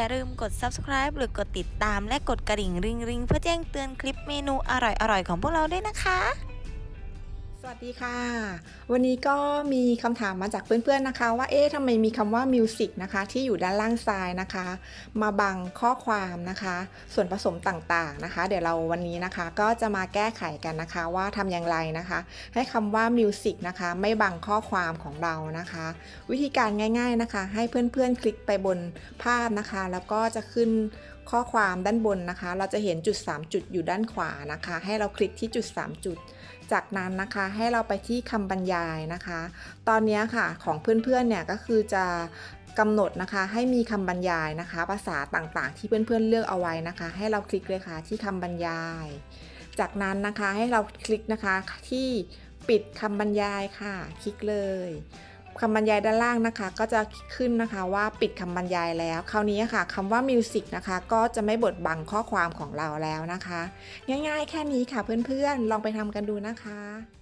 อย่าลืมกด subscribe หรือกดติดตามและกดกระดิ่งริงริงๆเพื่อแจ้งเตือนคลิปเมนูอร่อยๆของพวกเราด้วยนะคะ วัสดีค่ะ วันนี้ก็มีคำถามมาจากเพื่อนๆนะคะ ว่าเอ๊ะทำไมมีคำว่ามิวสิกนะคะที่อยู่ด้านล่างซ้ายนะคะ มาบังข้อความนะคะ ส่วนผสมต่างๆนะคะ เดี๋ยวเราวันนี้นะคะก็จะมาแก้ไขกันนะคะว่าทำอย่างไรนะคะ ให้คำว่ามิวสิกนะคะไม่บังข้อความของเรานะคะ วิธีการง่าย ๆนะคะ ให้เพื่อนๆคลิกไปบนภาพนะคะ แล้วก็จะขึ้น ข้อความด้านบนนะคะ เราจะเห็นจุด 3 จุดอยู่ด้านขวานะคะ ให้เราคลิกที่จุด 3 จุด จากนั้นนะคะให้เราไปที่คำบรรยายนะคะ ตอนนี้ค่ะของเพื่อนๆเนี่ยก็คือจะกำหนดนะคะให้มีคำบรรยายนะคะ ภาษาต่างๆ ที่เพื่อนๆเลือกเอาไว้นะคะ ให้เราคลิกเลยค่ะที่คำบรรยาย จากนั้นนะคะให้เราคลิกนะคะที่ปิดคำบรรยายค่ะ คลิกเลย คำบรรยายด้านล่างนะคะ ก็จะขึ้นนะคะว่าปิดคำบรรยายแล้ว คราวนี้ค่ะคำว่า music นะคะก็จะไม่บดบังข้อความของเราแล้วนะคะ ง่ายๆ แค่นี้ค่ะเพื่อนๆ ลองไปทำกันดูนะคะ